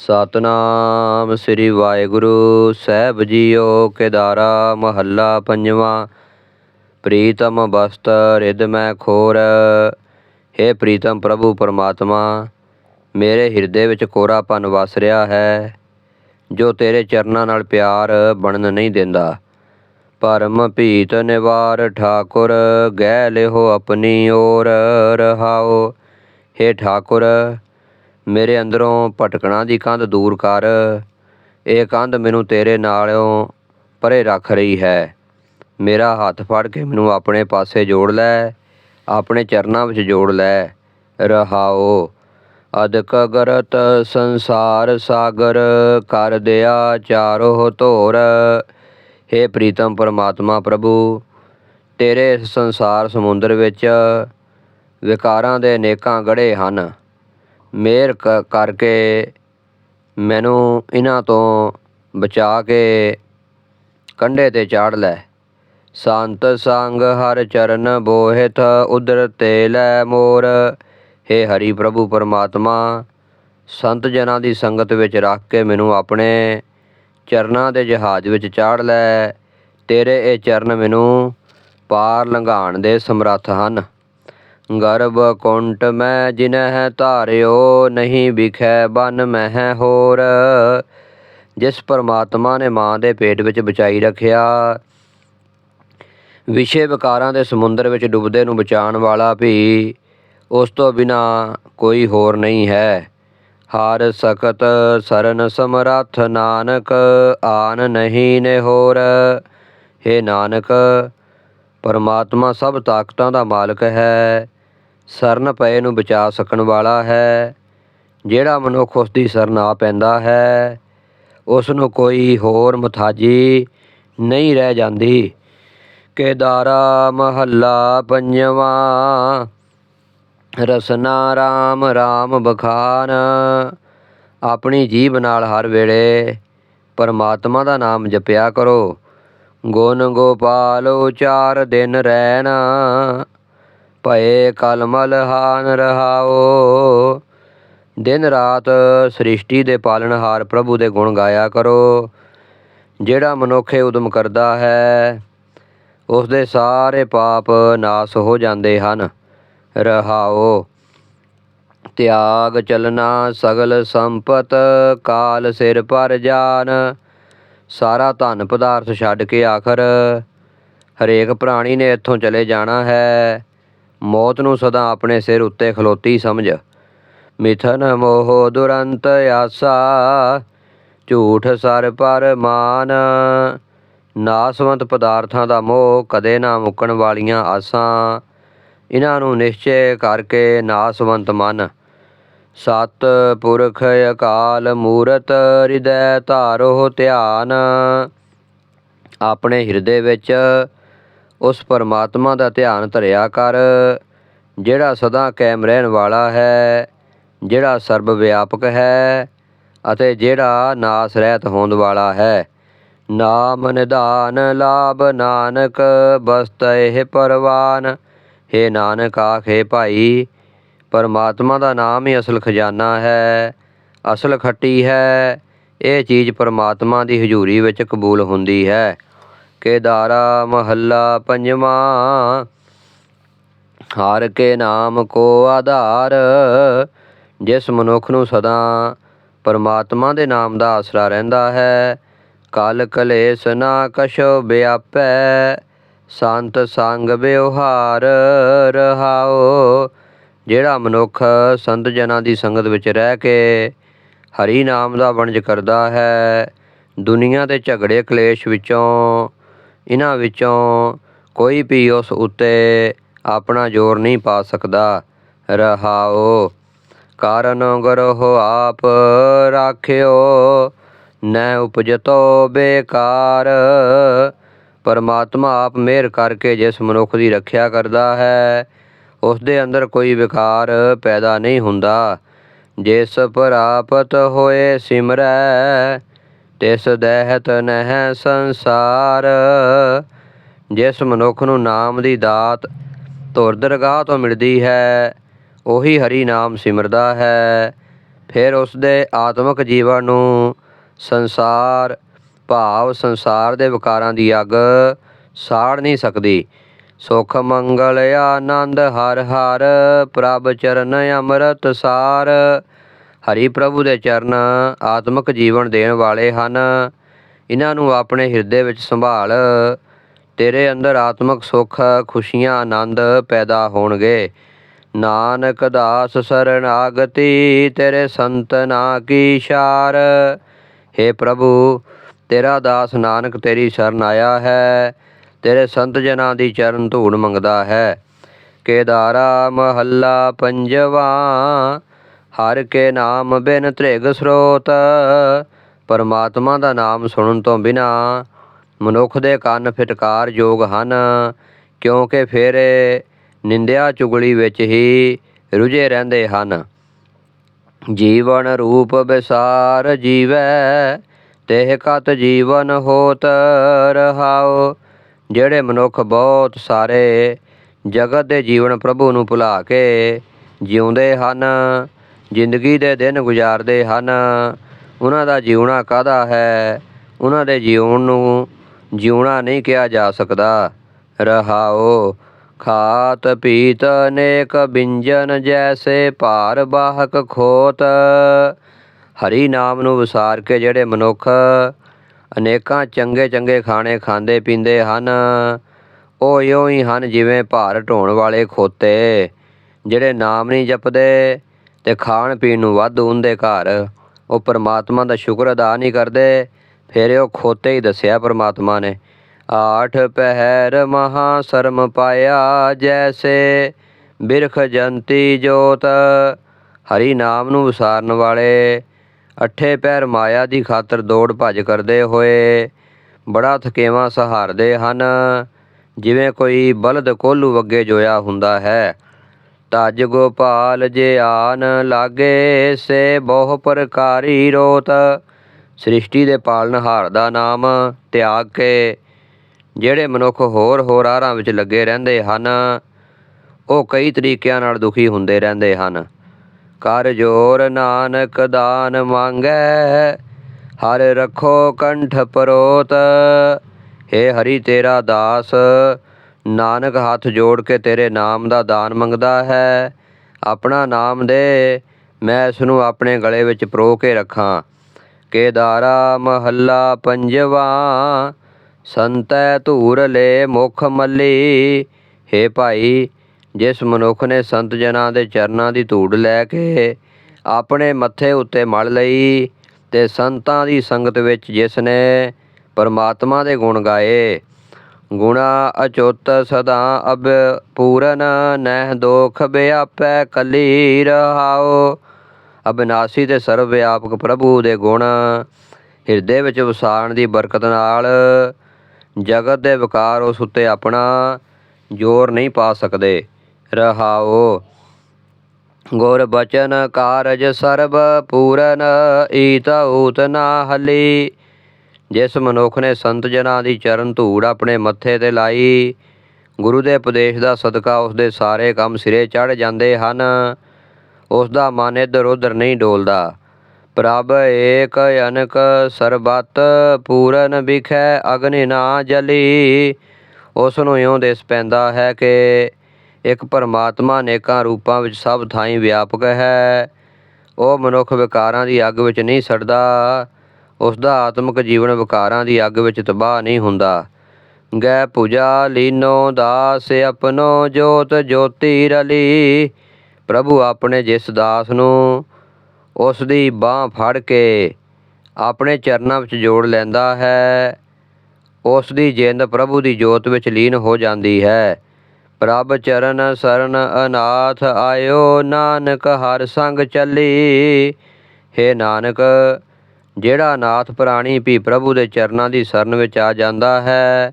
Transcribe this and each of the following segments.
ਸਤਨਾਮ ਸ੍ਰੀ ਵਾਹਿਗੁਰੂ, ਸਾਹਿਬ ਜੀਓ ਕੇਦਾਰਾ ਮਹੱਲਾ ਪੰਜਵਾਂ। ਪ੍ਰੀਤਮ ਬਸਤ ਰਿਦ ਮੈਂ ਖੋਰ। हे ਪ੍ਰੀਤਮ ਪ੍ਰਭੂ ਪਰਮਾਤਮਾ, ਮੇਰੇ ਹਿਰਦੇ ਵਿੱਚ ਕੋਰਾਪਨ ਵਸ ਰਿਹਾ ਹੈ, ਜੋ ਤੇਰੇ ਚਰਨਾਂ ਨਾਲ ਪਿਆਰ ਬਣਨ ਨਹੀਂ ਦਿੰਦਾ। ਪਰਮ ਭੀਤ ਨਿਵਾਰ ਠਾਕੁਰ, ਗਹਿ ਲਿਹੋ ਆਪਣੀ ਓਰ ਰਹਾਓ। हे ਠਾਕੁਰ ਮੇਰੇ ਅੰਦਰੋਂ ਭਟਕਣਾ ਦੀ ਕੰਧ ਦੂਰ ਕਰ। ਇਹ ਕੰਧ ਮੈਨੂੰ ਤੇਰੇ ਨਾਲੋਂ ਪਰੇ ਰੱਖ ਰਹੀ ਹੈ। ਮੇਰਾ ਹੱਥ ਫੜ ਕੇ ਮੈਨੂੰ ਆਪਣੇ ਪਾਸੇ ਜੋੜ ਲੈ। ਆਪਣੇ ਚਰਨਾਂ ਵਿੱਚ ਜੋੜ ਲੈ। ਰਹਾਓ। ਅਦਕ ਗਰਤ ਸੰਸਾਰ ਸਾਗਰ ਕਰ ਦਿਆ ਚਾਰੋ ਧੋਰ। हे ਪ੍ਰੀਤਮ ਪਰਮਾਤਮਾ ਪ੍ਰਭੂ, ਤੇਰੇ ਸੰਸਾਰ ਸਮੁੰਦਰ ਵਿੱਚ ਵਿਕਾਰਾਂ ਦੇ ਅਨੇਕਾਂ ਗੜੇ ਹਨ। ਮਿਹਰ ਕ- ਕਰਕੇ ਮੈਨੂੰ ਇਹਨਾਂ ਤੋਂ ਬਚਾ ਕੇ ਕੰਢੇ ਤੇ ਚਾੜ ਲੈ। ਸੰਤ ਸੰਗ ਹਰ ਚਰਨ ਬੋਹਿਤ, ਉਦਰ ਤੇ ਲੈ ਮੋਰ। हे ਹਰੀ ਪ੍ਰਭੂ ਪਰਮਾਤਮਾ, ਸੰਤ ਜਨਾਂ ਦੀ ਸੰਗਤ ਵਿੱਚ ਰੱਖ ਕੇ ਮੈਨੂੰ ਆਪਣੇ ਚਰਨਾਂ ਦੇ ਜਹਾਜ਼ ਵਿੱਚ ਚਾੜ ਲੈ। ਤੇਰੇ ਇਹ ਚਰਨ ਮੈਨੂੰ ਪਾਰ ਲੰਘਾਣ ਦੇ ਸਮਰੱਥ ਹਨ। ਗਰਭ ਕੁੰਟ ਮੈਂ ਜਿਨਹਿ ਧਾਰਿਓ, ਨਹੀਂ ਵਿਖੈ ਬਨ ਮਹਿ ਹੋਰ। ਜਿਸ ਪਰਮਾਤਮਾ ਨੇ ਮਾਂ ਦੇ ਪੇਟ ਵਿੱਚ ਬਚਾਈ ਰੱਖਿਆ, ਵਿਸ਼ੇ ਵਿਕਾਰਾਂ ਦੇ ਸਮੁੰਦਰ ਵਿੱਚ ਡੁੱਬਦੇ ਨੂੰ ਬਚਾਉਣ ਵਾਲਾ ਵੀ ਉਸ ਤੋਂ ਬਿਨਾ ਕੋਈ ਹੋਰ ਨਹੀਂ ਹੈ। ਹਰ ਸਕਤ ਸਰਨ ਸਮਰੱਥ ਨਾਨਕ, ਆਨ ਨਹੀਂ ਨੇ ਹੋਰ। हे ਨਾਨਕ, ਪਰਮਾਤਮਾ ਸਭ ਤਾਕਤਾਂ ਦਾ ਮਾਲਕ ਹੈ। ਸਰਨ ਪਏ ਨੂੰ ਬਚਾ ਸਕਣ ਵਾਲਾ ਹੈ। ਜਿਹੜਾ ਮਨੁੱਖ ਉਸ ਦੀ ਸਰਨ ਆ ਪੈਂਦਾ ਹੈ ਉਸ ਨੂੰ ਕੋਈ ਹੋਰ ਮਥਾਜੀ ਨਹੀਂ ਰਹਿ ਜਾਂਦੀ। ਕੇਦਾਰਾ ਮਹੱਲਾ ਪੰਜਵਾਂ। ਰਸਨਾ ਰਾਮ ਰਾਮ ਬਖਾਨ। ਆਪਣੀ ਜੀਭ ਨਾਲ ਹਰ ਵੇਲੇ ਪਰਮਾਤਮਾ ਦਾ ਨਾਮ ਜਪਿਆ ਕਰੋ। ਗੁਣ ਗੋਪਾਲ ਉਚਾਰ ਦਿਨ ਰਹਿਣਾ ਭਏ ਕਲਮਲ ਹਾਨ ਰਹਾਓ। ਦਿਨ ਰਾਤ ਸ੍ਰਿਸ਼ਟੀ ਦੇ ਪਾਲਣਹਾਰ ਪ੍ਰਭੂ ਦੇ ਗੁਣ ਗਾਇਆ ਕਰੋ। ਜਿਹੜਾ ਮਨੁੱਖੇ ਉਦਮ ਕਰਦਾ ਹੈ ਉਸ ਦੇ ਸਾਰੇ ਪਾਪ ਨਾਸ ਹੋ ਜਾਂਦੇ ਹਨ। ਰਹਾਓ। ਤਿਆਗ ਚਲਨਾ ਸਗਲ ਸੰਪਤ, ਕਾਲ ਸਿਰ ਪਰ ਜਾਨ। ਸਾਰਾ ਧਨ ਪਦਾਰਥ ਛੱਡ ਕੇ ਆਖਰ, ਹਰੇਕ ਪ੍ਰਾਣੀ ਨੇ ਇੱਥੋਂ ਚਲੇ ਜਾਣਾ ਹੈ। ਮੌਤ ਨੂੰ ਸਦਾ ਆਪਣੇ ਸਿਰ ਉੱਤੇ ਖਲੋਤੀ ਸਮਝ। ਮਿਥਨ ਮੋਹ ਦੁਰੰਤ ਆਸਾ, ਝੂਠ ਸਰ ਪਰ ਮਾਨ। ਨਾਸਵੰਤ ਪਦਾਰਥਾਂ ਦਾ ਮੋਹ ਕਦੇ ਨਾ ਮੁੱਕਣ ਵਾਲੀਆਂ ਆਸਾਂ। ਇਹਨਾਂ ਨੂੰ ਨਿਸ਼ਚੈ ਕਰਕੇ ਨਾਸਵੰਤ ਮਨ। ਸਤ ਪੁਰਖ ਅਕਾਲ ਮੂਰਤ, ਹਿਰਦੈ ਧਾਰੋ ਧਿਆਨ। ਆਪਣੇ ਹਿਰਦੇ ਵਿੱਚ ਉਸ ਪਰਮਾਤਮਾ ਦਾ ਧਿਆਨ ਧਰਿਆ ਕਰ। ਜਿਹੜਾ ਸਦਾ ਕਾਇਮ ਰਹਿਣ ਵਾਲਾ ਹੈ, ਜਿਹੜਾ ਸਰਬ ਵਿਆਪਕ ਹੈ ਅਤੇ ਜਿਹੜਾ ਨਾਸ ਰਹਿਤ ਹੋਣ ਵਾਲਾ ਹੈ। ਨਾਮ ਨਿਧਾਨ ਲਾਭ ਨਾਨਕ, ਬਸਤ ਇਹ ਪਰਵਾਨ। ਹੇ ਨਾਨਕ ਆਖੇ ਭਾਈ, ਪਰਮਾਤਮਾ ਦਾ ਨਾਮ ਹੀ ਅਸਲ ਖਜ਼ਾਨਾ ਹੈ, ਅਸਲ ਖੱਟੀ ਹੈ। ਇਹ ਚੀਜ਼ ਪਰਮਾਤਮਾ ਦੀ ਹਜ਼ੂਰੀ ਵਿੱਚ ਕਬੂਲ ਹੁੰਦੀ ਹੈ। ਕੇਦਾਰਾ ਮਹੱਲਾ ਪੰਜਵਾਂ। ਹਰ ਕੇ ਨਾਮ ਕੋ ਆਧਾਰ, ਜਿਸ ਮਨੁੱਖ ਨੂੰ ਸਦਾ ਪਰਮਾਤਮਾ ਦੇ ਨਾਮ ਦਾ ਆਸਰਾ ਰਹਿੰਦਾ ਹੈ। ਕਲ ਕਲੇਸ਼ ਨਾ ਕਸ਼ੋ ਵਿਆਪੈ, ਸੰਤ ਸੰਗ ਵਿਵਹਾਰ ਰਹਾਓ ਜਿਹੜਾ ਮਨੁੱਖ ਸੰਤ ਜਨਾਂ ਦੀ ਸੰਗਤ ਵਿੱਚ ਰਹਿ ਕੇ ਹਰੀ ਨਾਮ ਦਾ ਵਣਜ ਕਰਦਾ ਹੈ, ਦੁਨੀਆ ਦੇ ਝਗੜੇ ਕਲੇਸ਼ ਵਿੱਚੋਂ ਇਹਨਾਂ ਵਿੱਚੋਂ ਕੋਈ ਵੀ ਉਸ ਉੱਤੇ ਆਪਣਾ ਜ਼ੋਰ ਨਹੀਂ ਪਾ ਸਕਦਾ। ਰਹਾਓ, ਕਾਰਨ ਗਰੋ ਆਪ ਰਾਖਿਓ, ਨੈ ਉਪਜਤੋ ਬੇਕਾਰ। ਪਰਮਾਤਮਾ ਆਪ ਮਿਹਰ ਕਰਕੇ ਜਿਸ ਮਨੁੱਖ ਦੀ ਰੱਖਿਆ ਕਰਦਾ ਹੈ ਉਸ ਦੇ ਅੰਦਰ ਕੋਈ ਵਿਕਾਰ ਪੈਦਾ ਨਹੀਂ ਹੁੰਦਾ। ਜਿਸ ਪ੍ਰਾਪਤ ਹੋਏ ਸਿਮਰੈ ਤਿਸ ਦਹਿਤ ਨਹਿ ਸੰਸਾਰ, ਜਿਸ ਮਨੁੱਖ ਨੂੰ ਨਾਮ ਦੀ ਦਾਤ ਧੁਰ ਦਰਗਾਹ ਤੋਂ ਮਿਲਦੀ ਹੈ, ਉਹੀ ਹਰੀ ਨਾਮ ਸਿਮਰਦਾ ਹੈ। ਫਿਰ ਉਸ ਦੇ ਆਤਮਿਕ ਜੀਵਨ ਨੂੰ ਸੰਸਾਰ, ਭਾਵ ਸੰਸਾਰ ਦੇ ਵਿਕਾਰਾਂ ਦੀ ਅੱਗ ਸਾੜ ਨਹੀਂ ਸਕਦੀ। ਸੁਖ, ਮੰਗਲ, ਆਨੰਦ ਹਰ ਹਰ ਪ੍ਰਭ ਚਰਨ, ਅੰਮ੍ਰਿਤ ਸਾਰ ਹਰੀ ਪ੍ਰਭੂ ਦੇ ਚਰਨ ਆਤਮਿਕ ਜੀਵਨ ਦੇਣ ਵਾਲੇ ਹਨ। ਇਹਨਾਂ ਨੂੰ ਆਪਣੇ ਹਿਰਦੇ ਵਿੱਚ ਸੰਭਾਲ, ਤੇਰੇ ਅੰਦਰ ਆਤਮਿਕ ਸੁਖ, ਖੁਸ਼ੀਆਂ, ਆਨੰਦ ਪੈਦਾ ਹੋਣਗੇ। ਨਾਨਕ ਦਾਸ ਸਰਨਾਗਤੀ ਤੇਰੇ ਸੰਤਨਾ ਕੀ ਸ਼ਾਰ हे ਪ੍ਰਭੂ, ਤੇਰਾ ਦਾਸ ਨਾਨਕ ਤੇਰੀ ਸ਼ਰਨ ਆਇਆ ਹੈ। ਤੇਰੇ ਸੰਤ ਜਨਾਂ ਦੀ ਚਰਨ ਧੂੜ ਮੰਗਦਾ ਹੈ। ਕੇਦਾਰਾ ਮਹੱਲਾ ਪੰਜਵਾ ਹਰ ਕੇ ਨਾਮ ਬਿਨ ਤ੍ਰਿਗ ਸਰੋਤ। ਪਰਮਾਤਮਾ ਦਾ ਨਾਮ ਸੁਣਨ ਤੋਂ ਬਿਨਾ ਮਨੁੱਖ ਦੇ ਕੰਨ ਫਿਟਕਾਰ ਯੋਗ ਹਨ, ਕਿਉਂਕਿ ਫਿਰ ਨਿੰਦਿਆ ਚੁਗਲੀ ਵਿੱਚ ਹੀ ਰੁਝੇ ਰਹਿੰਦੇ ਹਨ। ਜੀਵਨ ਰੂਪ ਵਿਸਾਰ ਜੀਵੈ, ਤੇਹ ਕਤ ਜੀਵਨ ਹੋਤ ਰਹਾਉ। ਜਿਹੜੇ ਮਨੁੱਖ ਬਹੁਤ ਸਾਰੇ ਜਗਤ ਦੇ ਜੀਵਨ ਪ੍ਰਭੂ ਨੂੰ ਭੁਲਾ ਕੇ ਜਿਉਂਦੇ ਹਨ ਜ਼ਿੰਦਗੀ ਦੇ ਦਿਨ ਗੁਜ਼ਾਰਦੇ ਹਨ। ਉਹਨਾਂ ਦਾ ਜਿਉਣਾ ਕਾਹਦਾ ਹੈ? ਉਹਨਾਂ ਦੇ ਜਿਉਣ ਨੂੰ ਜਿਉਣਾ ਨਹੀਂ ਕਿਹਾ ਜਾ ਸਕਦਾ। ਰਹਾਓ, ਖਾਤ ਪੀਤ ਅਨੇਕ ਬਿੰਜਨ ਜੈਸੇ ਭਾਰ ਬਾਹਕ ਖੋਤ। ਹਰੀ ਨਾਮ ਨੂੰ ਵਿਸਾਰ ਕੇ ਜਿਹੜੇ ਮਨੁੱਖ ਅਨੇਕਾਂ ਚੰਗੇ ਚੰਗੇ ਖਾਣੇ ਖਾਂਦੇ ਪੀਂਦੇ ਹਨ, ਉਹ ਇਉਂ ਹੀ ਹਨ ਜਿਵੇਂ ਭਾਰ ਢੋਣ ਵਾਲੇ ਖੋਤੇ, ਜਿਹੜੇ ਨਾਮ ਨਹੀਂ ਜਪਦੇ। ਤੇ ਖਾਣ ਪੀਣ ਨੂੰ ਵਾਧੂ ਉਹਦੇ ਘਰ। ਉਹ ਪਰਮਾਤਮਾ ਦਾ ਸ਼ੁਕਰ ਅਦਾ ਨਹੀਂ ਕਰਦੇ। ਫਿਰ ਉਹ ਖੋਤੇ ਹੀ ਦੱਸਿਆ ਪਰਮਾਤਮਾ ਨੇ, ਆਠ ਪਹਿਰ ਮਹਾ ਸ਼ਰਮ ਪਾਇਆ ਜੈਸੇ, ਬਿਰਖ ਜੰਤੀ ਜੋਤ, ਹਰੀ ਨਾਮ ਨੂੰ ਵਿਸਾਰਨ ਵਾਲੇ। ਅੱਠੇ ਪੈਰ ਮਾਇਆ ਦੀ ਖਾਤਰ ਦੌੜ ਭੱਜ ਕਰਦੇ ਹੋਏ, ਬੜਾ ਥਕੇਵਾਂ ਸਹਾਰਦੇ ਹਨ। ਜਿਵੇਂ ਕੋਈ ਬਲਦ ਕੋਲੂ ਅੱਗੇ ਜੋਇਆ ਹੁੰਦਾ ਹੈ। ਤਜ ਗੋਪਾਲ ਜੇ ਆਨ ਲਾਗੇ, ਸੇ ਬਹੁ ਪ੍ਰਕਾਰੀ ਰੋਤ। ਸ੍ਰਿਸ਼ਟੀ ਦੇ ਪਾਲਨਹਾਰ ਦਾ ਨਾਮ ਤਿਆਗ ਕੇ, ਜਿਹੜੇ ਮਨੁੱਖ ਹੋਰ ਹੋਰ ਆਰਾਂ ਵਿੱਚ ਲੱਗੇ ਰਹਿੰਦੇ ਹਨ, ਉਹ ਕਈ ਤਰੀਕਿਆਂ ਨਾਲ ਦੁਖੀ ਹੁੰਦੇ ਰਹਿੰਦੇ ਹਨ। ਕਰ ਜੋਰ ਨਾਨਕ ਦਾਨ ਮੰਗੈ, ਹਰ ਰੱਖੋ ਕੰਠ ਪਰੋਤ। ਏ ਹਰੀ ਤੇਰਾ ਦਾਸ ਨਾਨਕ ਹੱਥ ਜੋੜ ਕੇ ਤੇਰੇ ਨਾਮ ਦਾ ਦਾਨ ਮੰਗਦਾ ਹੈ। ਆਪਣਾ ਨਾਮ ਦੇ, ਮੈਂ ਇਸ ਨੂੰ ਆਪਣੇ ਗਲੇ ਵਿੱਚ ਪਰੋ ਕੇ ਰੱਖਾਂ। ਕੇਦਾਰਾ ਮਹੱਲਾ ਪੰਜਵਾ, ਸੰਤੈ ਧੂਰ ਲੈ ਮੁਖ ਮੱਲੀ। ਹੇ ਭਾਈ, ਜਿਸ ਮਨੁੱਖ ਨੇ ਸੰਤ ਜਨਾਂ ਦੇ ਚਰਨਾਂ ਦੀ ਧੂੜ ਲੈ ਕੇ ਆਪਣੇ ਮੱਥੇ ਉੱਤੇ ਮਲ ਲਈ ਤੇ ਸੰਤਾਂ ਦੀ ਸੰਗਤ ਵਿੱਚ ਜਿਸ ਨੇ ਪਰਮਾਤਮਾ ਦੇ ਗੁਣ ਗਾਏ ਗੁਣਾ ਅਚੁੱਤ ਸਦਾ ਅਬ ਪੂਰਨ ਨਹਿ ਦੋਖ ਬਿਆਪੈ ਕਲੀ ਰਹਾਓ ਅਬਿਨਾਸੀ ਤੇ ਸਰਵ ਵਿਆਪਕ ਪ੍ਰਭੂ ਦੇ ਗੁਣ, ਹਿਰਦੇ ਵਿੱਚ ਵਸਾਣ ਦੀ ਬਰਕਤ ਨਾਲ ਜਗਤ ਦੇ ਵਿਕਾਰ ਉਸ ਉੱਤੇ ਆਪਣਾ ਜ਼ੋਰ ਨਹੀਂ ਪਾ ਸਕਦੇ। ਰਹਾਓ ਗੁਰ ਬਚਨ ਕਾਰਜ ਸਰਬ ਪੂਰਨ, ਈਤ ਊਤ ਨਾ ਹਲੀ। ਜਿਸ ਮਨੁੱਖ ਨੇ ਸੰਤ ਜਨਾਂ ਦੀ ਚਰਨ ਧੂੜ ਆਪਣੇ ਮੱਥੇ ਤੇ ਲਾਈ, ਗੁਰੂ ਦੇ ਉਪਦੇਸ਼ ਦਾ ਸਦਕਾ ਉਸ ਦੇ ਸਾਰੇ ਕੰਮ ਸਿਰੇ ਚੜ ਜਾਂਦੇ ਹਨ। ਉਸ ਦਾ ਮਨ ਇੱਧਰ ਉੱਧਰ ਨਹੀਂ ਡੋਲਦਾ। ਪ੍ਰਭ ਏਕ ਅਨਕ ਸਰਬਤ ਪੂਰਨ ਵਿਖੈ ਅਗਨਿ ਨਾ ਜਲੀ। ਉਸ ਨੂੰ ਇਉਂ ਦਿਸ ਪੈਂਦਾ ਹੈ ਕਿ ਇੱਕ ਪਰਮਾਤਮਾ ਅਨੇਕਾਂ ਰੂਪਾਂ ਵਿੱਚ ਸਭ ਥਾਈਂ ਵਿਆਪਕ ਹੈ। ਉਹ ਮਨੁੱਖ ਵਿਕਾਰਾਂ ਦੀ ਅੱਗ ਵਿੱਚ ਨਹੀਂ ਸੜਦਾ। ਉਸ ਦਾ ਆਤਮਿਕ ਜੀਵਨ ਵਿਕਾਰਾਂ ਦੀ ਅੱਗ ਵਿੱਚ ਤਬਾਹ ਨਹੀਂ ਹੁੰਦਾ। ਗੈ ਪੂਜਾ ਲੀਨੋ ਦਾਸ ਆਪਣੋ ਜੋਤ ਜੋਤੀ ਰਲੀ। ਪ੍ਰਭੂ ਆਪਣੇ ਜਿਸ ਦਾਸ ਨੂੰ ਉਸ ਦੀ ਬਾਹ ਫੜ ਕੇ ਆਪਣੇ ਚਰਨਾਂ ਵਿੱਚ ਜੋੜ ਲੈਂਦਾ ਹੈ ਉਸ ਦੀ ਜਿੰਦ ਪ੍ਰਭੂ ਦੀ ਜੋਤ ਵਿੱਚ ਲੀਨ ਹੋ ਜਾਂਦੀ ਹੈ। ਪ੍ਰਭ ਚਰਨ ਸਰਨ ਅਨਾਥ ਆਇਓ, ਨਾਨਕ ਹਰ ਸੰਗ ਚੱਲੀ। हे ਨਾਨਕ ਜਿਹੜਾ ਨਾਥ ਪ੍ਰਾਣੀ ਵੀ ਪ੍ਰਭੂ ਦੇ ਚਰਨਾਂ ਦੀ ਸ਼ਰਨ ਵਿੱਚ ਆ ਜਾਂਦਾ ਹੈ,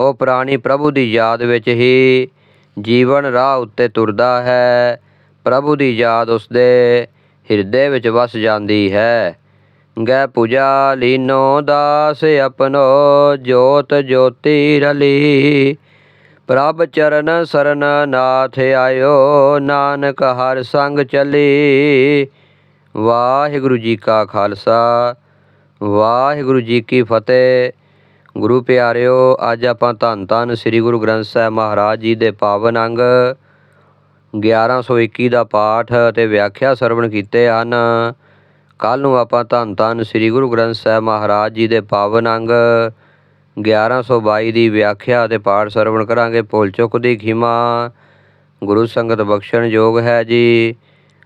ਉਹ ਪ੍ਰਾਣੀ ਪ੍ਰਭੂ ਦੀ ਯਾਦ ਵਿੱਚ ਹੀ ਜੀਵਨ ਰਾਹ ਉੱਤੇ ਤੁਰਦਾ ਹੈ। ਪ੍ਰਭੂ ਦੀ ਯਾਦ ਉਸਦੇ ਹਿਰਦੇ ਵਿੱਚ ਵਸ ਜਾਂਦੀ ਹੈ। ਗੈ ਪੂਜਾ ਲੀਨੋ ਦਾਸ ਆਪਨੋ ਜੋਤ ਜੋਤੀ ਰਲੀ। ਪ੍ਰਭ ਚਰਨ ਸਰਨ ਨਾਥ ਆਇਓ, ਨਾਨਕ ਹਰ ਸੰਗ ਚਲੀ। ਵਾਹਿਗੁਰੂ ਜੀ ਕਾ ਖਾਲਸਾ, ਵਾਹਿਗੁਰੂ ਜੀ ਕੀ ਫਤਿਹ। ਗੁਰੂ ਪਿਆਰਿਓ, ਅੱਜ ਆਪਾਂ ਧੰਨ ਧੰਨ ਸ੍ਰੀ ਗੁਰੂ ਗ੍ਰੰਥ ਸਾਹਿਬ ਮਹਾਰਾਜ ਜੀ ਦੇ ਪਾਵਨ ਅੰਗ 1121 ਦਾ ਪਾਠ ਅਤੇ ਵਿਆਖਿਆ ਸਰਵਣ ਕੀਤੇ ਹਨ। ਕੱਲ ਨੂੰ ਆਪਾਂ ਧੰਨ ਧੰਨ ਸ੍ਰੀ ਗੁਰੂ ਗ੍ਰੰਥ ਸਾਹਿਬ ਮਹਾਰਾਜ ਜੀ ਦੇ ਪਾਵਨ ਅੰਗ 1122 ਦੀ ਵਿਆਖਿਆ ਅਤੇ ਪਾਠ ਸਰਵਣ ਕਰਾਂਗੇ। ਭੁੱਲ ਚੁੱਕ ਦੀ ਖਿਮਾ, ਗੁਰੂ ਸੰਗਤ ਬਖਸ਼ਣ ਯੋਗ ਹੈ ਜੀ।